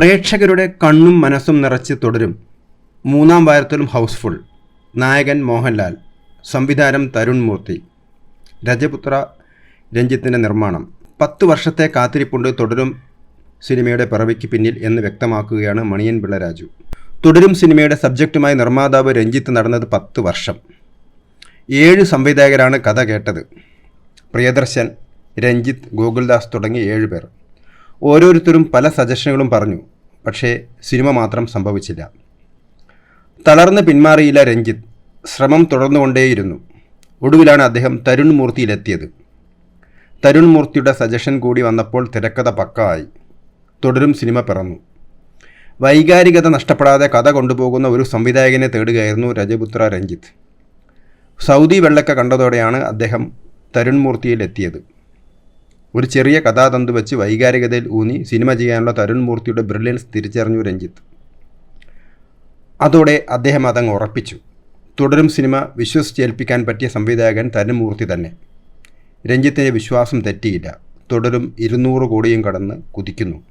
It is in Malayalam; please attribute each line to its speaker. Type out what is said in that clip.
Speaker 1: പ്രേക്ഷകരുടെ കണ്ണും മനസ്സും നിറച്ച് തുടരും. മൂന്നാം വാരത്തിലും ഹൗസ്ഫുൾ. നായകൻ മോഹൻലാൽ. സംവിധാനം തരുൺ മൂർത്തി. രജപുത്ര രഞ്ജിത്തിന്റെ നിർമ്മാണം. പത്ത് വർഷത്തെ കാത്തിരിപ്പുണ്ട് തുടരും സിനിമയുടെ പിറവിക്ക് പിന്നിൽ എന്ന് വ്യക്തമാക്കുകയാണ് മണിയൻ പിള്ള രാജു. തുടരും സിനിമയുടെ സബ്ജക്റ്റുമായി നിർമ്മാതാവ് രഞ്ജിത്ത് നടന്നത് പത്ത് വർഷം. ഏഴ് സംവിധായകരാണ് കഥ കേട്ടത്. പ്രിയദർശൻ രഞ്ജിത്ത് ഗോകുൽദാസ് തുടങ്ങി ഏഴ് പേർ. ഓരോരുത്തരും പല സജഷനുകളും പറഞ്ഞു. പക്ഷേ സിനിമ മാത്രം സംഭവിച്ചില്ല. തളർന്ന് പിന്മാറിയില്ല രഞ്ജിത്ത്. ശ്രമം തുടർന്നുകൊണ്ടേയിരുന്നു. ഒടുവിലാണ് അദ്ദേഹം തരുൺ മൂർത്തിയിലെത്തിയത്. തരുൺ മൂർത്തിയുടെ സജഷൻ കൂടി വന്നപ്പോൾ തിരക്കഥ പക്കായി. തുടരും സിനിമ പിറന്നു. വൈകാരികത നഷ്ടപ്പെടാതെ കഥ കൊണ്ടുപോകുന്ന ഒരു സംവിധായകനെ തേടുകയായിരുന്നു രജപുത്ര രഞ്ജിത്ത്. സൗദി വെള്ളക്ക കണ്ടതോടെയാണ് അദ്ദേഹം തരുൺ മൂർത്തിയിൽ എത്തിയത് ഒരു ചെറിയ കഥാതന്തു വെച്ച് വൈകാരികതയിൽ ഊന്നി സിനിമ ചെയ്യാനുള്ള തരുൺ മൂർത്തിയുടെ ബ്രില്യൻസ് തിരിച്ചറിഞ്ഞു രഞ്ജിത്ത്. അതോടെ അദ്ദേഹം അതങ്ങ് ഉറപ്പിച്ചു. തുടരും സിനിമ വിശ്വസിച്ചേൽപ്പിക്കാൻ പറ്റിയ സംവിധായകൻ തരുൺ മൂർത്തി തന്നെ. രഞ്ജിത്തിന്റെ വിശ്വാസം തെറ്റിയില്ല. തുടരും ഇരുന്നൂറ് കോടിയും കടന്ന് കുതിക്കുന്നു.